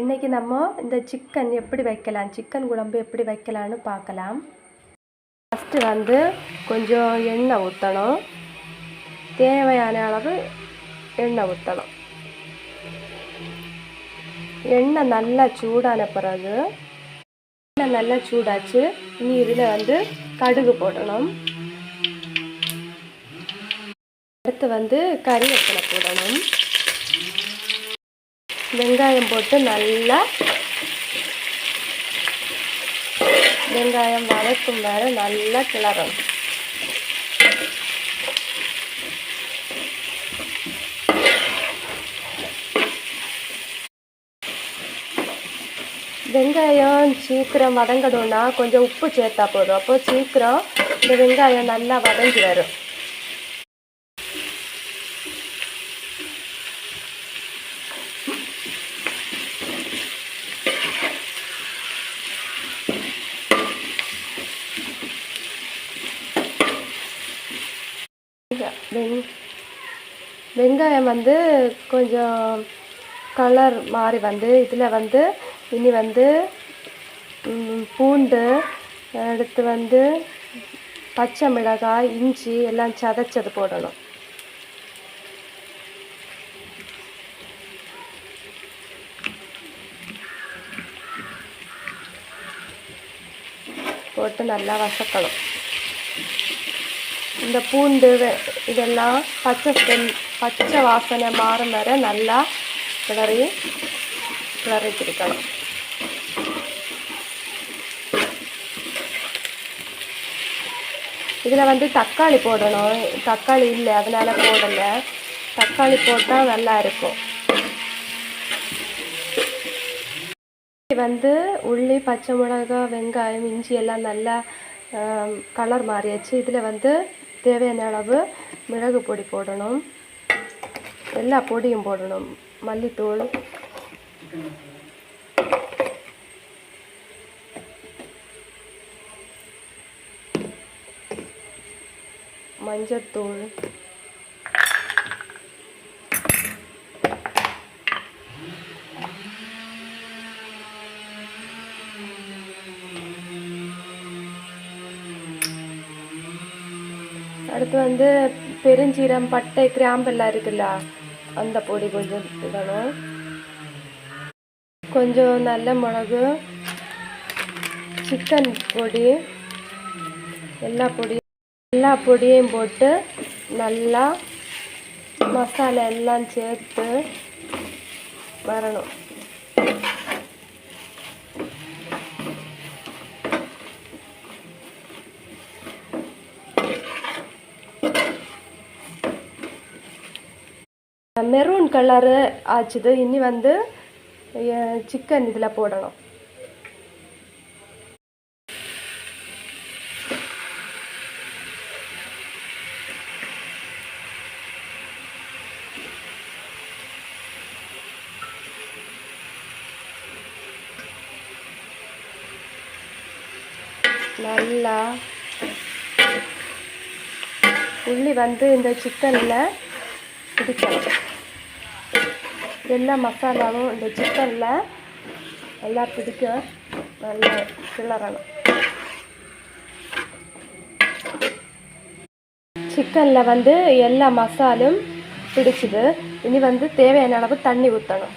இன்றைக்கி நம்ம இந்த சிக்கன் எப்படி வைக்கலாம்? சிக்கன் குழம்பு எப்படி வைக்கலான்னு பார்க்கலாம். ஃபஸ்ட்டு வந்து கொஞ்சம் எண்ணெய் ஊற்றணும் தேவையான அளவு எண்ணெய் ஊற்றணும் எண்ணெய் நல்லா சூடான பிறகு எண்ணெய் நல்லா சூடாச்சு. இனி இதில் வந்து கடுகு போடணும். அடுத்து வந்து கறிவேப்பிலை போடணும். வெங்காயம் போட்டு நல்லா வெங்காயம் வதக்கும் வர நல்லா கிளறணும். வெங்காயம் சீக்கிரம் வதங்கணும்னா கொஞ்சம் உப்பு சேர்த்தா போதும். அப்போ சீக்கிரம் இந்த வெங்காயம் நல்லா வதங்கி வரும். வெங்காயம் வந்து கொஞ்சம் கலர் மாறி வந்து இதில் வந்து இனி வந்து பூண்டு அடுத்து வந்து பச்சை மிளகாய் இஞ்சி எல்லாம் சதைச்சது போடணும். போட்டு நல்லா வசக்கணும் இந்த பூண்டு வெ- இதெல்லாம் பச்சை பச்சை வாசனை மாறும் வர நல்லா கிளறி கிளறிக்கிருக்கணும். இதில் வந்து தக்காளி போடணும். தக்காளி இல்லை அதனால் போடலை. தக்காளி போட்டால் நல்லா இருக்கும். வந்து உள்ளி பச்சை மிளகாய் வெங்காயம் இஞ்சி எல்லாம் நல்லா கலர் மாறியாச்சு. இதில் வந்து தேவையான அளவு மிளகு பொடி போடணும். எல்லா பொடியும் போடணும். மல்லித்தூள். மஞ்சத்தூள். அடுத்து வந்து பெருஞ்சீரம் பட்டை கிராம்பு எல்லாம் இருக்குல்ல? அந்த பொடி கொஞ்சம் இடணும் கொஞ்சம் நல்ல மிளகு சிக்கன் பொடி எல்லா பொடியும் எல்லா பொடியும் போட்டு நல்லா மசாலா எல்லாம் சேர்த்து வரணும் மெரூன் கலரு ஆச்சுது. இனி வந்து சிக்கன் இதில் போடணும். நல்லா உள்ளி வந்து இந்த சிக்கனில் பிடிக்கணும். எல்லா மசாலாவும் இந்த சிக்கனில் நல்லா பிடிக்க நல்லா கிளறணும் சிக்கனில் வந்து எல்லா மசாலும் பிடிச்சிது. இனி வந்து தேவையான அளவு தண்ணி ஊற்றணும்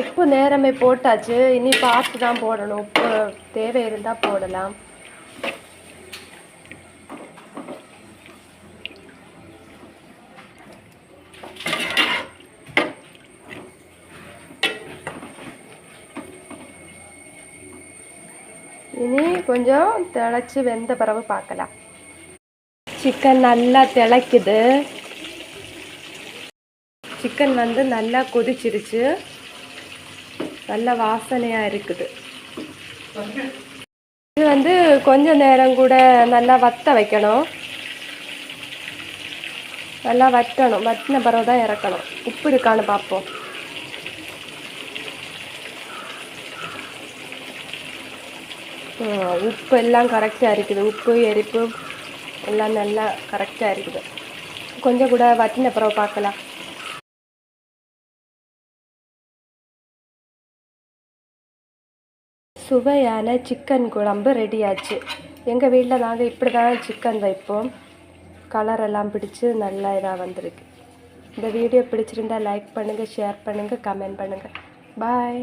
உப்பு நேரமே போட்டாச்சு. இனி பார்த்து தான் போடணும். உப்பு தேவை இருந்தால் போடலாம். இனி கொஞ்சம் தெளச்சு வெந்த பிறகு பார்க்கலாம். சிக்கன் நல்லா திளைக்குது. சிக்கன் வந்து நல்லா கொதிச்சிருச்சு. நல்ல வாசனையாக இருக்குது. இது வந்து கொஞ்ச நேரம் கூட நல்லா வத்த வைக்கணும். நல்லா வற்றணும். வற்றின பிறகு தான் இறக்கணும். உப்பு இருக்கான்னு பார்ப்போம். உப்பு எல்லாம் கரெக்டாக இருக்குது. உப்பு எரிப்பு எல்லாம் நல்லா கரெக்டாக இருக்குது. கொஞ்சம் கூட வற்றின பிறகு பார்க்கலாம். சுவையான சிக்கன் குழம்பு ரெடியாச்சு எங்கள் வீட்டில் நாங்கள் இப்படி தான் சிக்கன் வைப்போம். கலரெல்லாம் பிடிச்சி நல்லா இதாக வந்திருக்கு. இந்த வீடியோ பிடிச்சிருந்தா லைக் பண்ணுங்கள் ஷேர் பண்ணுங்கள் கமெண்ட் பண்ணுங்கள் பாய்